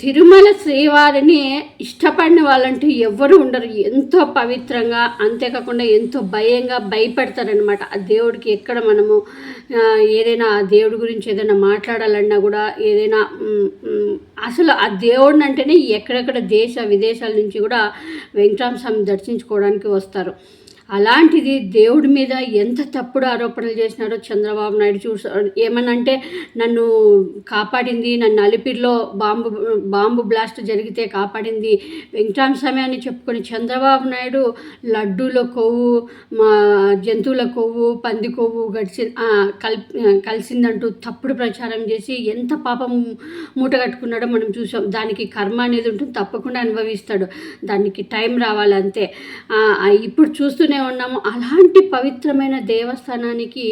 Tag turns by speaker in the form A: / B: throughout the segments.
A: తిరుమల శ్రీవారిని ఇష్టపడిన వాళ్ళంటూ ఎవ్వరు ఉండరు. ఎంతో పవిత్రంగా అంతేకాకుండా ఎంతో భయంగా భయపడతారనమాట ఆ దేవుడికి ఎక్కడ మనము ఏదైనా ఆ దేవుడి గురించి ఏదైనా మాట్లాడాలన్నా కూడా ఏదైనా అసలు ఆ దేవుడిని అంటేనే ఎక్కడెక్కడ దేశ విదేశాల నుంచి కూడా వెంకటరామ స్వామి దర్శించుకోవడానికి వస్తారు. అలాంటిది దేవుడి మీద ఎంత తప్పుడు ఆరోపణలు చేసినారో చంద్రబాబు నాయుడు చూస ఏమనంటే నన్ను కాపాడింది నన్ను అలిపిరిలో బాంబు బాంబు బ్లాస్ట్ జరిగితే కాపాడింది వెంకటరామ స్వామి అని చెప్పుకొని చంద్రబాబు నాయుడు లడ్డూల కొవ్వు మా జంతువుల కొవ్వు పంది కొవ్వు గడిచి కల్ కలిసిందంటూ తప్పుడు ప్రచారం చేసి ఎంత పాపం మూట కట్టుకున్నాడో మనం చూసాం. దానికి కర్మ అనేది ఉంటుంది తప్పకుండా అనుభవిస్తాడు. దానికి టైం రావాలంతే. ఇప్పుడు చూస్తూనే ఉన్నాము. అలాంటి పవిత్రమైన దేవస్థానానికి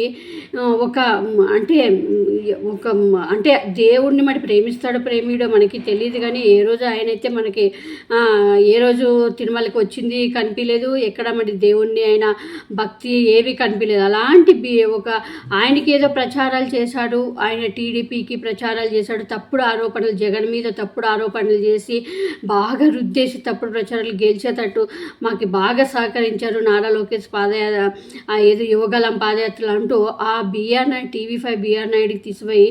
A: ఒక అంటే ఒక అంటే దేవుణ్ణి మరి ప్రేమిస్తాడో ప్రేమిడో మనకి తెలియదు కానీ ఏ రోజు ఆయనైతే మనకి ఏ రోజు తిరుమలకి వచ్చింది కనిపించలేదు ఎక్కడ మరి దేవుణ్ణి ఆయన భక్తి ఏవి కనిపించలేదు అలాంటి ఒక ఆయనకి ఏదో ప్రచారాలు చేశాడు ఆయన టీడీపీకి ప్రచారాలు చేశాడు తప్పుడు ఆరోపణలు జగన్ మీద తప్పుడు ఆరోపణలు చేసి బాగా రుద్దేసి తప్పుడు ప్రచారాలు గెలిచేటట్టు మాకు బాగా సహకరించారు నారా లోకేష్ పాదయాత్ర ఏదో యువగలం పాదయాత్రలు అంటూ ఆ B R Naidu TV five B R నాయుడికి తీసిపోయి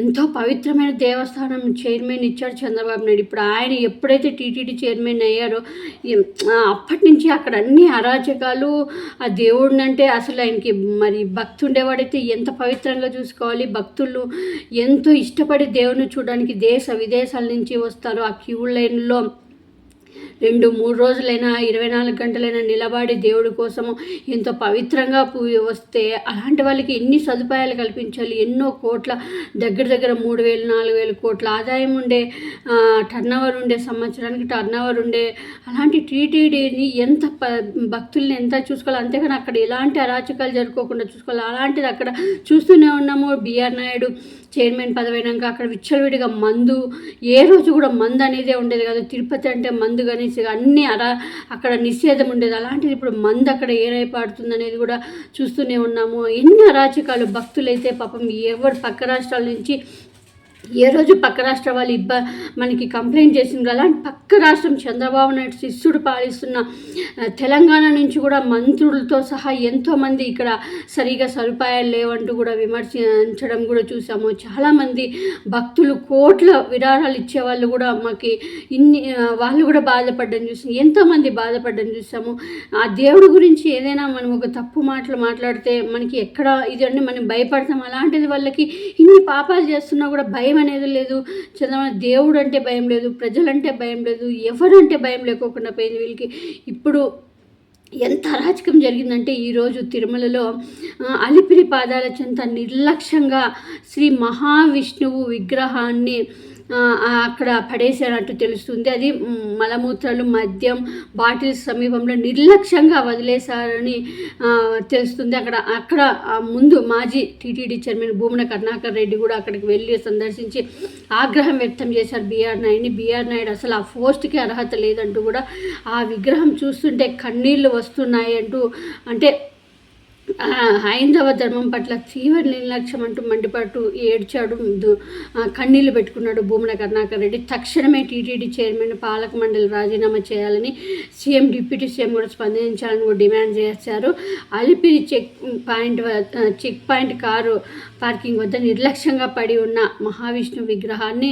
A: ఎంతో పవిత్రమైన దేవస్థానం చైర్మన్ ఇచ్చాడు చంద్రబాబు నాయుడు. ఇప్పుడు ఆయన ఎప్పుడైతే టీటీడీ చైర్మన్ అయ్యారో అప్పటి నుంచి అక్కడ అన్ని అరాచకాలు ఆ దేవుడిని అంటే అసలు ఆయనకి మరి భక్తి ఉండేవాడైతే ఎంత పవిత్రంగా చూసుకోవాలి. భక్తులు ఎంతో ఇష్టపడి దేవుని చూడడానికి దేశ విదేశాల నుంచి వస్తారు. ఆ క్యూ లైన్లో రెండు మూడు రోజులైనా ఇరవై నాలుగు గంటలైనా నిలబడి దేవుడి కోసము ఎంతో పవిత్రంగా వస్తే అలాంటి వాళ్ళకి ఎన్ని సదుపాయాలు కల్పించాలి? ఎన్నో కోట్ల దగ్గర దగ్గర మూడు వేలు నాలుగు వేలు కోట్ల ఆదాయం ఉండే టర్న్ ఉండే సంవత్సరానికి టర్న్ ఉండే అలాంటి టీటీడీని ఎంత ప భక్తుల్ని ఎంత చూసుకోవాలి? అంతేకాని అక్కడ ఎలాంటి అరాచకాలు జరుపుకోకుండా చూసుకోవాలి? అలాంటిది అక్కడ చూస్తూనే ఉన్నాము. బిఆర్ నాయుడు చైర్మన్ పదవైనాక అక్కడ విచ్చలవిడిగా మందు ఏ రోజు కూడా మందు అనేదే ఉండేది కాదు. తిరుపతి అంటే మందు కనేసి అన్నీ అరా అక్కడ నిషేధం ఉండేది. అలాంటిది ఇప్పుడు మందు అక్కడ ఏరైపాడుతుంది అనేది కూడా చూస్తూనే ఉన్నాము. ఎన్ని అరాచకాలు భక్తులైతే పాపం ఎవరు పక్క రాష్ట్రాల నుంచి ఏ రోజు పక్క రాష్ట్ర వాళ్ళు ఇబ్బ మనకి కంప్లైంట్ చేసింది అలాంటి పక్క రాష్ట్రం చంద్రబాబు నాయుడు శిష్యుడు పాలిస్తున్న తెలంగాణ నుంచి కూడా మంత్రులతో సహా ఎంతోమంది ఇక్కడ సరిగా సదుపాయాలు లేవంటూ కూడా విమర్శించడం కూడా చూసాము. చాలామంది భక్తులు కోట్ల విరాళాలు ఇచ్చే వాళ్ళు కూడా మాకు ఇన్ని వాళ్ళు కూడా బాధపడడం చూసాం ఎంతోమంది బాధపడడం చూసాము. ఆ దేవుడి గురించి ఏదైనా మనం ఒక తప్పు మాటలు మాట్లాడితే మనకి ఎక్కడ ఇది అని మనం భయపడతాం. అలాంటిది వాళ్ళకి ఇన్ని పాపాలు చేస్తున్నా కూడా భయం అనేది లేదు. చంద్రబాబు దేవుడు అంటే భయం లేదు ప్రజలంటే భయం లేదు ఎవరంటే భయం లేకోకుండా పోయింది వీళ్ళకి. ఇప్పుడు ఎంత అరాచకం జరిగిందంటే ఈరోజు తిరుమలలో అలిపిరి పాదాల చెంత నిర్లక్ష్యంగా శ్రీ మహావిష్ణువు విగ్రహాన్ని అక్కడ పడేసినట్టు తెలుస్తుంది. అది మలమూత్రాలు మద్యం బాటిల్స్ సమీపంలో నిర్లక్ష్యంగా వదిలేశారని తెలుస్తుంది. అక్కడ అక్కడ ముందు మాజీ టీటీడీ చైర్మన్ భూమన కరుణాకర్ రెడ్డి కూడా అక్కడికి వెళ్ళి సందర్శించి ఆగ్రహం వ్యక్తం చేశారు బీఆర్ నాయుడిని. బీఆర్ నాయుడు అసలు ఆ పోస్ట్కి అర్హత లేదంటూ కూడా ఆ విగ్రహం చూస్తుంటే కన్నీళ్ళు వస్తున్నాయి అంటూ అంటే హైందవ ధర్మం పట్ల తీవ్ర నిర్లక్ష్యం అంటూ మండిపాటు ఏడ్చాడు కన్నీళ్ళు పెట్టుకున్నాడు భూమన కరుణాకర్ రెడ్డి. తక్షణమే టీటీడీ చైర్మన్ పాలక మండలి రాజీనామా చేయాలని సీఎం డిప్యూటీ సీఎం కూడా స్పందించాలని కూడా డిమాండ్ చేశారు. అలిపిరి చెక్ పాయింట్ వ- చెక్ పాయింట్ కారు పార్కింగ్ వద్ద నిర్లక్ష్యంగా పడి ఉన్న మహావిష్ణు విగ్రహాన్ని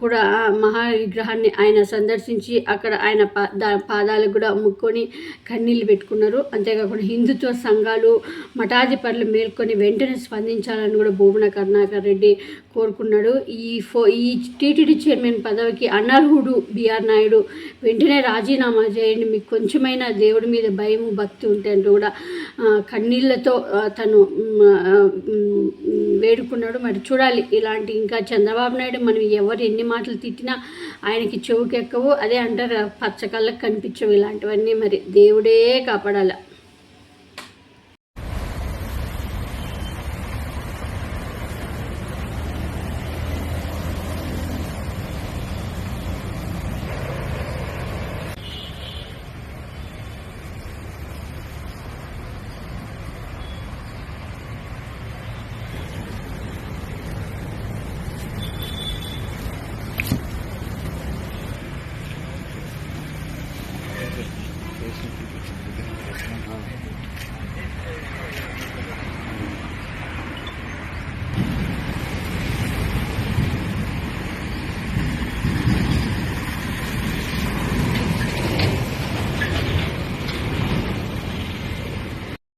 A: కూడా మహా విగ్రహాన్ని ఆయన సందర్శించి అక్కడ ఆయన పా దా- పాదాలకు కూడా ముక్కొని కన్నీళ్ళు పెట్టుకున్నారు. అంతేకాకుండా హిందుత్వ సంఘాలు మఠాధిపతులు మేల్కొని వెంటనే స్పందించాలని కూడా భూమన కరుణాకర్ రెడ్డి కోరుకున్నాడు. ఈ ఫో ఈ టీటీడీ చైర్మన్ పదవికి అనర్హుడు బిఆర్ నాయుడు. వెంటనే రాజీనామా చేయండి. మీకు కొంచెమైనా దేవుడి మీద భయం భక్తి ఉంటే అంటూ కూడా కన్నీళ్ళతో తను వేడుకున్నాడు. మరి చూడాలి. ఇలాంటి ఇంకా చంద్రబాబు నాయుడు మనం ఎవరు ఎన్ని మాటలు తిట్టినా ఆయనకి చెవుకెక్కవు. అదే అంటారు పచ్చకళ్ళకు కనిపించవు ఇలాంటివన్నీ. మరి దేవుడే కాపాడాలి.
B: చేసి చూపించింది.